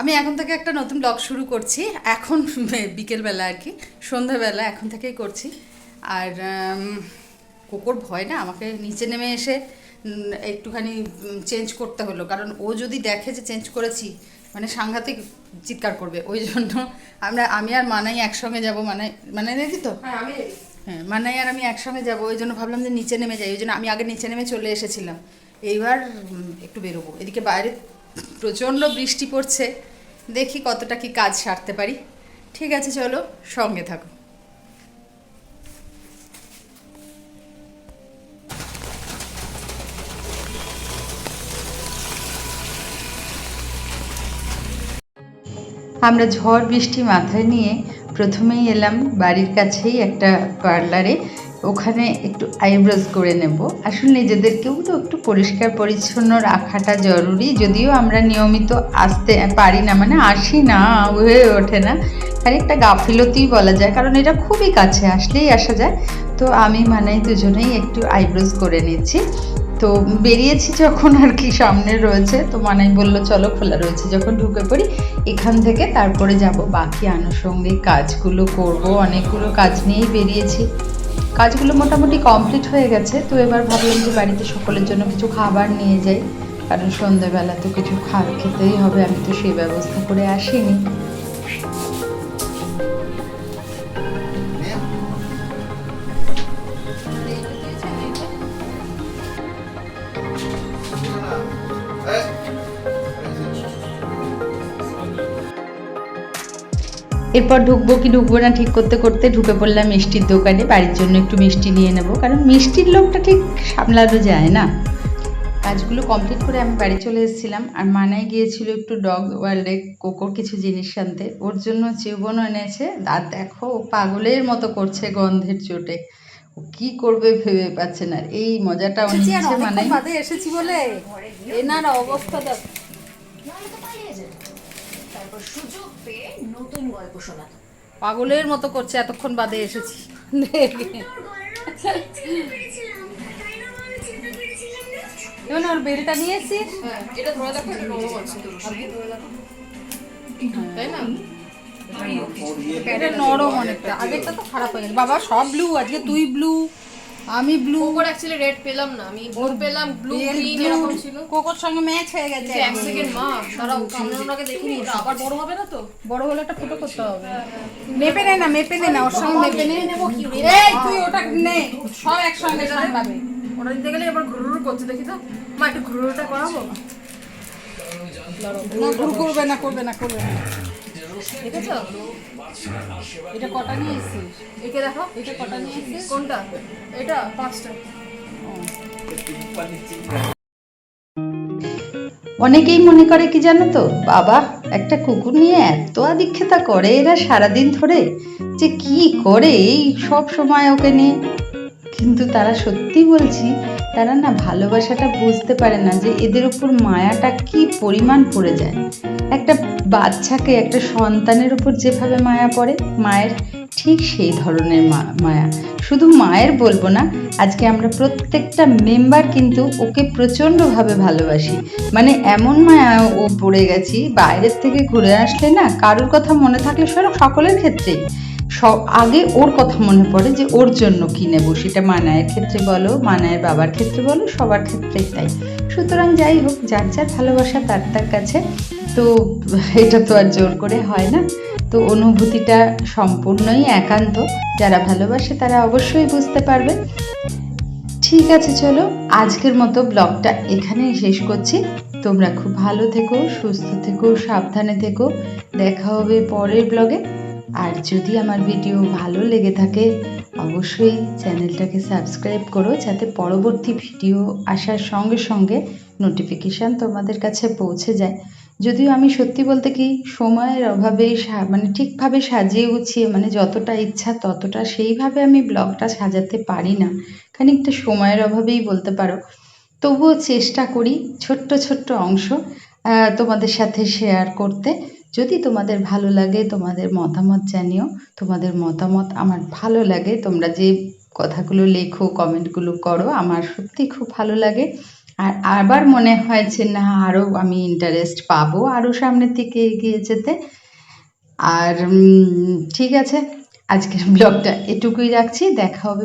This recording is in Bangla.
আমি এখন থেকে একটা নতুন ব্লগ শুরু করছি। এখন বিকেলবেলা আর কি সন্ধ্যাবেলা এখন থেকেই করছি। আর কোকোর ভয় না আমাকে নিচে নেমে এসে একটুখানি চেঞ্জ করতে হলো। কারণ ও যদি দেখে যে চেঞ্জ করেছি মানে সাংঘাতিক চিৎকার করবে। ওই জন্য আমরা আমি আর মানাই একসঙ্গে যাব মানাই মানে দেখি তো? হ্যাঁ আমি হ্যাঁ মানাই আর আমি একসঙ্গে যাব। ওই জন্য ভাবলাম যে নিচে নেমে যাই। ওই জন্য আমি আগে নিচে নেমে চলে এসেছিলাম। এইবার একটু বেরোবো। এদিকে বাইরে প্রচণ্ড বৃষ্টি পড়ছে। দেখি কতটা কি কাজ সারতে পারি। ঠিক আছে, চলো সঙ্গে থাকো। আমরা ঝড় বৃষ্টি মাথায় নিয়ে প্রথমেই এলাম বাড়ির কাছেই একটা পার্লারে। ওখানে একটু আইব্রোজ করে নেব। আসলে নিজেদেরকেও তো একটু পরিষ্কার পরিচ্ছন্ন রাখাটা জরুরি। যদিও আমরা নিয়মিত আসতে পারি না মানে আসি না, হয়ে ওঠে না। আর একটা গাফিলতিই বলা যায়, কারণ এটা খুবই কাছে আসলেই আসা যায়। তো আমি মানে দুজনেই একটু আইব্রোজ করে নিচ্ছি। তো বেরিয়েছি যখন আর কি, সামনে রয়েছে। তো মানাই বলল, চলো, খোলা রয়েছে। যখন ঢুকে পড়ি, এখান থেকে তারপরে যাব। বাকি আনুষঙ্গিক কাজগুলো করব। অনেকগুলো কাজ নিয়েই বেরিয়েছি। কাজগুলো মোটামুটি কমপ্লিট হয়ে গেছে, তো এবার ভাবলাম যে বাড়িতে সকলের জন্য কিছু খাবার নিয়ে যাই, কারণ সন্ধ্যাবেলা তো কিছু খাবার খেতেই হবে, আমি তো সেই ব্যবস্থা করে আসিনি। এরপর ঢুকবো কি ঢুকবো না ঠিক করতে করতে ঢুকে পড়লাম মিষ্টির দোকানে। বাড়ির জন্য একটু মিষ্টি নিয়ে নেব কারণ মিষ্টির লোকটা ঠিক সামলানো যায় না। কাজগুলো কমপ্লিট করে আমি বাড়ি চলে এসেছিলাম আর মানায় গিয়েছিল একটু ডগ ওয়ার্ল্ডে কোকোর কিছু জিনিস আনতে। ওর জন্য চিউবনও এনেছে আর দেখো ও পাগলের মতো করছে গন্ধের চোটে। ও কি করবে ভেবে পাচ্ছে না এই মজাটা নিচ্ছে অনেকক্ষণ এসেছি বলে? এনার অবস্থা দেখ। তারপর সুযোগ পেয়ে নতুন গল্প শোনাতো পাগলের মতো করছে এতক্ষণ বাদে এসেছি। যেমন ওর বেলটা নিয়ে এটা ধরে দেখো তাই না? এটা নরম অনেকটা আগেরটা তো খারাপ হয়ে গেছে। বাবা সব ব্লু আজকে তুই ব্লু আমি ব্লু কোকোর অ্যাকচুয়ালি রেড পেলাম না আমি ওর পেলাম ব্লু গ্রিন এরকম ছিল। কোকোর সঙ্গে ম্যাচ হয়ে গেছে এক সেকেন্ড মা তারাও আমরা ওনাকে দেখিনি ওটা আবার বড় হবে না তো? বড় হলে একটা ফুটো করতে হবে। মেপে নে না মেপে নে না ওর সঙ্গে মেপে নে। এই তুই ওটা নে। সব একসঙ্গে সামলাবে। ওটা দিতে গেলে এবার ঘুরুর করতে দেখি তো। মা একটু ঘুরুরটা করাবো? না ভুল করবে না করবে না করবে না। দেখেছ? এটা কটা নিয়ে এসেছিস? একে দেখো। এটা কটা নিয়ে এসেছিস? কোনটা? এটা পাঁচটা। অনেকেই মনে করে কি জানো তো? বাবা একটা কুকুর নিয়ে এত আদিক্ষেতা করে এরা সারাদিন ধরে যে কি করে এই সব সময় ওকে নিয়ে। কিন্তু তারা সত্যি বলছি তারা না ভালোবাসাটা বুঝতে পারে না যে এদের উপর মায়াটা কি পরিমাণ পড়ে যায়। একটা বাচ্চাকে একটা সন্তানের উপর যেভাবে মায়া পড়ে, মায়ের ঠিক সেই ধরনের মায়া। শুধু মায়ের বলব না, আজকে আমরা প্রত্যেকটা মেম্বার কিন্তু ওকে প্রচণ্ডভাবে ভালোবাসি। মানে এমন মায়া ও পড়ে গেছি, বাইরের থেকে ঘুরে আসলে না, কারোর কথা মনে থাকলে সব সকলের ক্ষেত্রেই। সব আগে ওর কথা মনে পড়ে যে ওর জন্য কি নেব? সেটা মানায়ের ক্ষেত্রে বলো, মানায়ের বাবার ক্ষেত্রে বলো, সবার ক্ষেত্রেই তাই। সুতরাং যাই হোক, যার যার ভালোবাসা তার তার কাছে। তো এটা তো আর জোর করে হয় না। তো অনুভূতিটা সম্পূর্ণই একান্ত। যারা ভালোবাসে তারা অবশ্যই বুঝতে পারবে। ঠিক আছে, চলো, আজকের মতো ব্লগটা এখানেই শেষ করছি। তোমরা খুব ভালো থেকো, সুস্থ থেকো, সাবধানে থেকো। দেখা হবে পরের ব্লগে। আর যদি আমার ভিডিও ভালো লেগে থাকে, অবশ্যই চ্যানেলটাকে সাবস্ক্রাইব করো যাতে পরবর্তী ভিডিও আসার সঙ্গে সঙ্গে নোটিফিকেশান তোমাদের কাছে পৌঁছে যায়। যদিও আমি সত্যি বলতে কি, সময়ের অভাবে মানে ঠিকভাবে সাজিয়ে গুছিয়ে মানে যতটা ইচ্ছা ততটা সেইভাবে আমি ব্লগটা সাজাতে পারি না। খানিকটা সময়ের অভাবেই বলতে পারো। তবুও চেষ্টা করি ছোট্ট ছোট্ট অংশ তোমাদের সাথে শেয়ার করতে। যদি তোমাদের ভালো লাগে, তোমাদের মতামত জানিও। তোমাদের মতামত আমার ভালো লাগে। তোমরা যে কথাগুলো লেখো, কমেন্টগুলো করো, আমার সত্যি খুব ভালো লাগে। আর আবার মনে হয়েছে না আরও আমি ইন্টারেস্ট পাবো আরও সামনের দিকে এগিয়ে যেতে। আর ঠিক আছে। আজকের ব্লগটা এটুকুই রাখছি। দেখা হবে